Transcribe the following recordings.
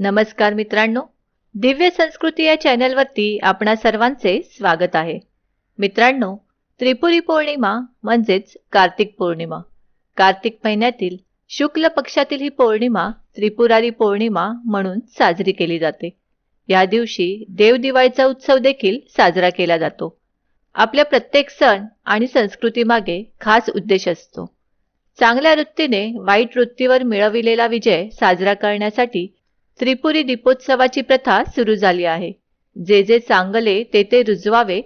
नमस्कार मित्रांनो दिव्य संस्कृती या चॅनलवरती आपणा सर्वांचे स्वागत आहे. मित्रांनो त्रिपुरी पौर्णिमा म्हणजेच कार्तिक पौर्णिमा. कार्तिक महिन्यातील शुक्ल पक्षातील ही पौर्णिमा त्रिपुरारी पौर्णिमा म्हणून साजरी केली जाते. या दिवशी देवदिवाळीचा उत्सव देखील साजरा केला जातो. आपल्या प्रत्येक सण आणि संस्कृतीमागे खास उद्देश असतो. चांगल्या वृत्तीने वाईट वृत्तीवर मिळविलेला विजय साजरा करण्यासाठी त्रिपुरी दीपोत्सवाची प्रथा सुरू झाली आहे. जे जे चांगले ते ते रुजवावे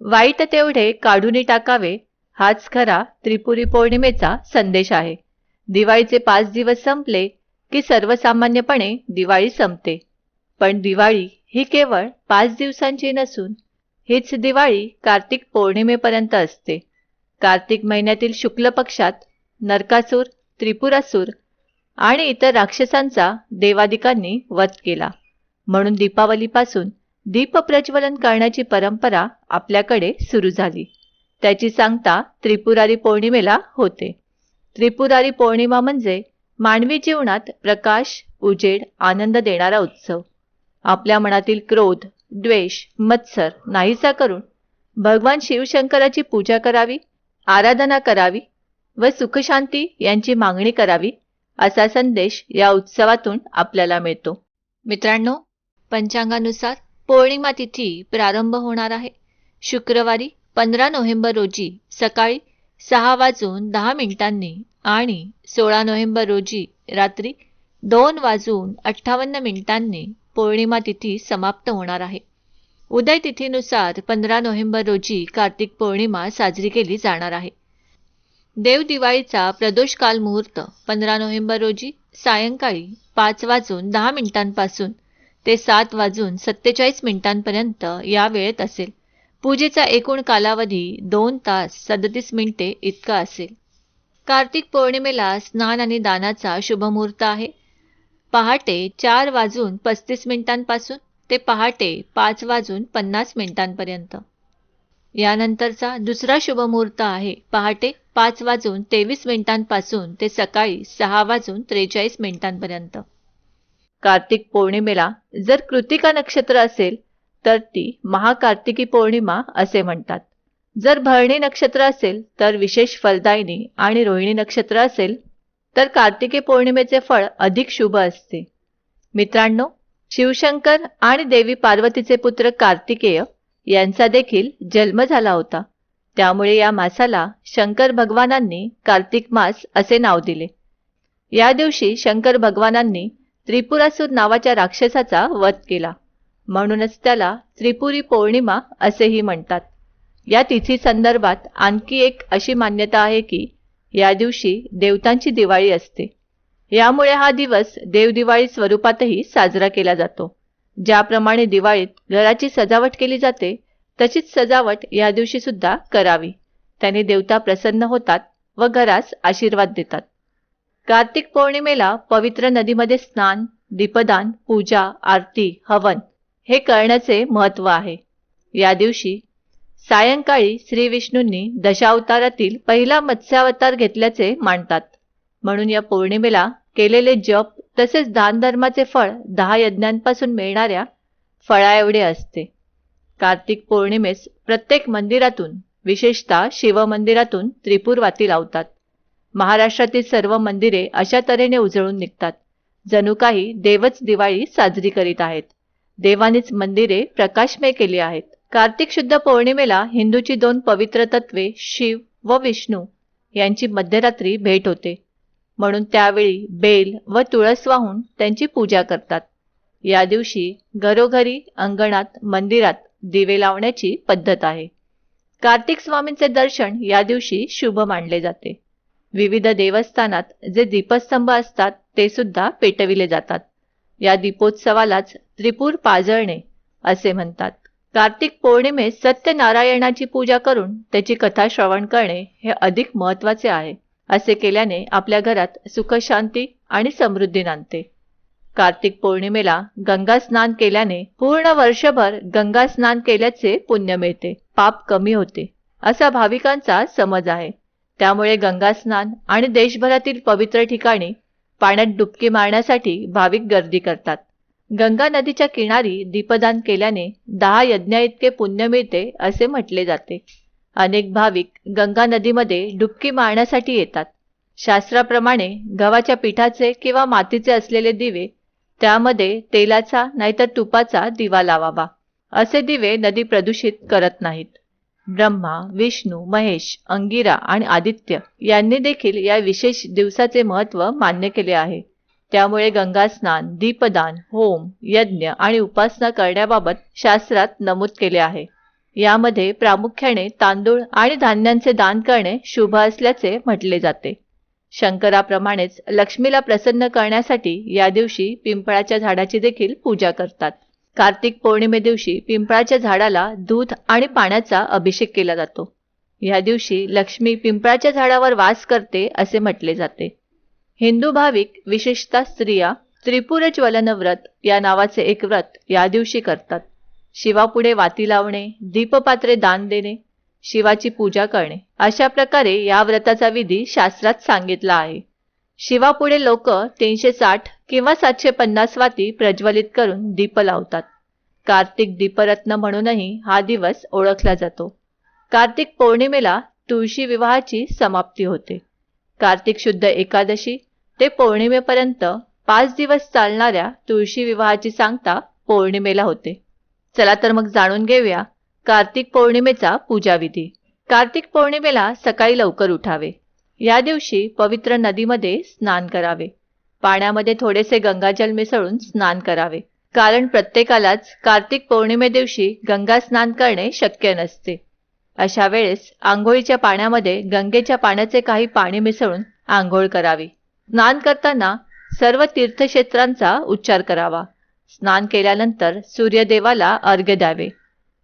वाईट तेवढे काढून टाकावे हाच खरा त्रिपुरी पौर्णिमेचा संदेश आहे. दिवाळीचे पाच दिवस संपले की सर्वसामान्यपणे दिवाळी संपते. पण दिवाळी ही केवळ पाच दिवसांची नसून हीच दिवाळी कार्तिक पौर्णिमेपर्यंत असते. कार्तिक महिन्यातील शुक्ल पक्षात नरकासूर त्रिपुरासूर आणि इतर राक्षसांचा देवादिकांनी वध केला. म्हणून दीपावलीपासून दीपप्रज्वलन करण्याची परंपरा आपल्याकडे सुरू झाली. त्याची सांगता त्रिपुरारी पौर्णिमेला होते. त्रिपुरारी पौर्णिमा म्हणजे मानवी जीवनात प्रकाश उजेड आनंद देणारा उत्सव. आपल्या मनातील क्रोध द्वेष मत्सर नाहीसा करून भगवान शिवशंकराची पूजा करावी आराधना करावी व सुखशांती यांची मागणी करावी असा संदेश या उत्सवातून आपल्याला मिळतो. मित्रांनो पंचांगानुसार पौर्णिमा तिथी प्रारंभ होणार आहे. शुक्रवारी पंधरा नोव्हेंबर रोजी सकाळी सहा वाजून दहा मिनिटांनी आणि सोळा नोव्हेंबर रोजी रात्री दोन वाजून अठ्ठावन्न मिनिटांनी पौर्णिमा तिथी समाप्त होणार आहे. उदय तिथीनुसार पंधरा नोव्हेंबर रोजी कार्तिक पौर्णिमा साजरी केली जाणार आहे. देव दिवाळीचा प्रदोषकाल मुहूर्त पंधरा नोव्हेंबर रोजी सायंकाळी पाच वाजून दहा मिनिटांपासून ते सात वाजून सत्तेचाळीस मिनिटांपर्यंत या वेळेत असेल. पूजेचा एकूण कालावधी दोन तास सदतीस मिनिटे इतका असेल. कार्तिक पौर्णिमेला स्नान आणि दानाचा शुभमुहूर्त आहे. पहाटे चार वाजून पस्तीस मिनिटांपासून ते पहाटे पाच वाजून पन्नास मिनिटांपर्यंत. यानंतरचा दुसरा शुभमुहूर्त आहे. पहाटे पाच वाजून तेवीस मिनिटांपासून ते सकाळी सहा वाजून त्रेचाळीस मिनिटांपर्यंत. कार्तिक पौर्णिमेला जर कृतिका नक्षत्र असेल तर ती महाकार्तिकी पौर्णिमा असे म्हणतात. जर भरणी नक्षत्र असेल तर विशेष फलदायिनी आणि रोहिणी नक्षत्र असेल तर कार्तिकी पौर्णिमेचे फळ अधिक शुभ असते. मित्रांनो शिवशंकर आणि देवी पार्वतीचे पुत्र कार्तिकेय यांचा देखील जन्म झाला होता. त्यामुळे या मासाला शंकर भगवानांनी कार्तिक मास असे नाव दिले. या दिवशी शंकर भगवानांनी त्रिपुरासूर नावाच्या राक्षसाचा वध केला. म्हणूनच त्याला त्रिपुरी पौर्णिमा असेही म्हणतात. या तिथी संदर्भात आणखी एक अशी मान्यता आहे की या दिवशी देवतांची दिवाळी असते. यामुळे हा दिवस देवदिवाळी स्वरूपातही साजरा केला जातो. ज्याप्रमाणे दिवाळीत घराची सजावट केली जाते तशीच सजावट या दिवशी सुद्धा करावी. त्याने देवता प्रसन्न होतात व घरास आशीर्वाद देतात. कार्तिक पौर्णिमेला पवित्र नदीमध्ये स्नान दीपदान पूजा आरती हवन हे करण्याचे महत्त्व आहे. या दिवशी सायंकाळी श्री विष्णूंनी दशावतारातील पहिला मत्स्यावतार घेतल्याचे मानतात. म्हणून या पौर्णिमेला केलेले जप तसेच दानधर्माचे फळ दहा यज्ञांपासून मिळणाऱ्या फळाएवढे असते. कार्तिक पौर्णिमेस प्रत्येक मंदिरातून विशेषतः शिवमंदिरातून त्रिपुरवाती लावतात. महाराष्ट्रातील सर्व मंदिरे अशा तऱ्हेने उजळून निघतात. जणू काही देवच दिवाळी साजरी करीत आहेत. देवानीच मंदिरे प्रकाशमय केली आहेत. कार्तिक शुद्ध पौर्णिमेला हिंदूची दोन पवित्र तत्वे शिव व विष्णू यांची मध्यरात्री भेट होते. म्हणून त्यावेळी बेल व तुळस वाहून त्यांची पूजा करतात. या दिवशी घरोघरी अंगणात मंदिरात दिवे लावण्याची पद्धत आहे. कार्तिक स्वामींचे दर्शन या दिवशी शुभ मानले जाते. विविध देवस्थानात जे दीपस्तंभ असतात ते सुद्धा पेटविले जातात. या दीपोत्सवालाच त्रिपूर पाजळणे असे म्हणतात. कार्तिक पौर्णिमेत सत्यनारायणाची पूजा करून त्याची कथा श्रवण करणे हे अधिक महत्त्वाचे आहे. असे केल्याने आपल्या घरात सुखशांती आणि समृद्धी नांदते. कार्तिक पौर्णिमेला गंगा स्नान केल्याने पूर्ण वर्षभर गंगा स्नान केल्याचे पुण्य मिळते. पाप कमी होते. असा भाविकांचा समज आहे. त्यामुळे गंगा स्नान आणि देशभरातील पवित्र ठिकाणी पाण्यात डुबकी मारण्यासाठी भाविक गर्दी करतात. गंगा नदीच्या किनारी दीपदान केल्याने दहा यज्ञा इतके पुण्य मिळते असे म्हटले जाते. अनेक भाविक गंगा नदीमध्ये डुबकी मारण्यासाठी येतात. शास्त्राप्रमाणे गव्हाच्या पिठाचे किंवा मातीचे असलेले दिवे त्यामध्ये तेलाचा नाहीतर तुपाचा दिवा लावावा. असे दिवे नदी प्रदूषित करत नाहीत. ब्रह्मा विष्णू महेश अंगिरा आणि आदित्य यांनी देखील या विशेष दिवसाचे महत्त्व मान्य केले आहे. त्यामुळे गंगास्नान दीपदान होम यज्ञ आणि उपासना करण्याबाबत शास्त्रात नमूद केले आहे. यामध्ये प्रामुख्याने तांदूळ आणि धान्यांचे दान करणे शुभ असल्याचे म्हटले जाते. शंकराप्रमाणेच लक्ष्मीला प्रसन्न करण्यासाठी या दिवशी पिंपळाच्या झाडाची देखील पूजा करतात. कार्तिक पौर्णिमे दिवशी पिंपळाच्या झाडाला दूध आणि पाण्याचा अभिषेक केला जातो. या दिवशी लक्ष्मी पिंपळाच्या झाडावर वास करते असे म्हटले जाते. हिंदू भाविक विशेषतः स्त्रिया त्रिपुर ज्वलन व्रत या नावाचे एक व्रत या दिवशी करतात. शिवापुढे वाती लावणे दीपपात्रे दान देणे शिवाची पूजा करणे. अशा प्रकारे या व्रताचा विधी शास्त्रात सांगितला आहे. शिवापुढे लोक तीनशे साठ किंवा सातशे पन्नास वाती प्रज्वलित करून दीप लावतात. कार्तिक दीपरत्न म्हणूनही हा दिवस ओळखला जातो. कार्तिक पौर्णिमेला तुळशी विवाहाची समाप्ती होते. कार्तिक शुद्ध एकादशी ते पौर्णिमेपर्यंत पाच दिवस चालणाऱ्या तुळशी विवाहाची सांगता पौर्णिमेला होते. चला तर मग जाणून घेऊया कार्तिक पौर्णिमेचा पूजाविधी. कार्तिक पौर्णिमेला सकाळी लवकर उठावे. या दिवशी पवित्र नदीमध्ये स्नान करावे. पाण्यामध्ये थोडेसे गंगाजल मिसळून स्नान करावे. कारण प्रत्येकालाच कार्तिक पौर्णिमे दिवशी गंगा स्नान करणे शक्य नसते. अशा वेळेस आंघोळीच्या पाण्यामध्ये गंगेच्या पाण्याचे काही पाणी मिसळून आंघोळ करावी. स्नान करताना सर्व तीर्थक्षेत्रांचा उच्चार करावा. स्नान केल्यानंतर सूर्यदेवाला अर्घ्य द्यावे.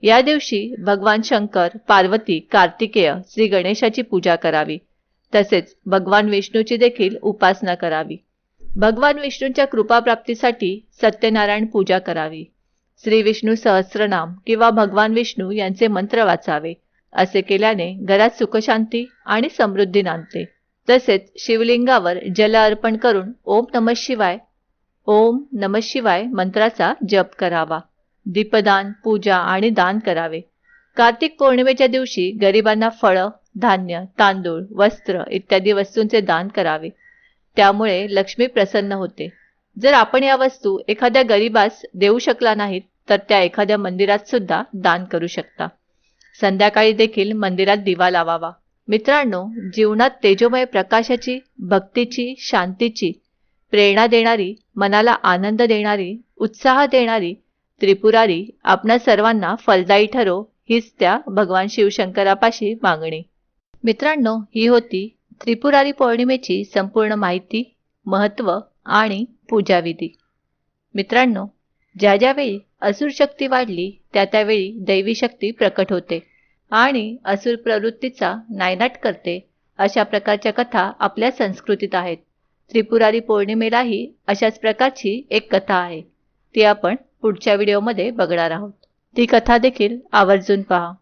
या दिवशी भगवान शंकर पार्वती कार्तिकेय श्री गणेशाची पूजा करावी. तसेच भगवान विष्णूची देखील उपासना करावी. भगवान विष्णूंच्या कृपाप्राप्तीसाठी सत्यनारायण पूजा करावी. श्री विष्णू सहस्रनाम किंवा भगवान विष्णू यांचे मंत्र वाचावे असे केल्याने घरात सुखशांती आणि समृद्धी नांदते. तसेच शिवलिंगावर जल अर्पण करून ओम नम शिवाय ओम नम शिवाय मंत्राचा जप करावा. दीपदान पूजा आणि दान करावे. कार्तिक पौर्णिमेच्या दिवशी गरिबांना फळं धान्य तांदूळ वस्त्र इत्यादी वस्तूंचे दान करावे. त्यामुळे लक्ष्मी प्रसन्न होते. जर आपण या वस्तू एखाद्या गरिबास देऊ शकला नाहीत तर त्या एखाद्या मंदिरात सुद्धा दान करू शकता. संध्याकाळी देखील मंदिरात दिवा लावावा. मित्रांनो जीवनात तेजोमय प्रकाशाची भक्तीची शांतीची प्रेरणा देणारी मनाला आनंद देणारी उत्साह देणारी त्रिपुरारी आपणा सर्वांना फलदायी ठरो हीच त्या भगवान शिवशंकरापाशी मागणी. मित्रांनो ही होती त्रिपुरारी पौर्णिमेची संपूर्ण माहिती महत्त्व आणि पूजाविधी. मित्रांनो ज्या ज्यावेळी असुर शक्ती वाढली त्या त्यावेळी दैवी शक्ती प्रकट होते आणि असुर प्रवृत्तीचा नायनाट करते अशा प्रकारच्या कथा आपल्या संस्कृतीत आहेत. त्रिपुरारी पौर्णिमेलाही अशाच प्रकारची एक कथा आहे. ती आपण पुढच्या व्हिडिओमध्ये बघणार आहोत. ती कथा देखील आवर्जून पहा.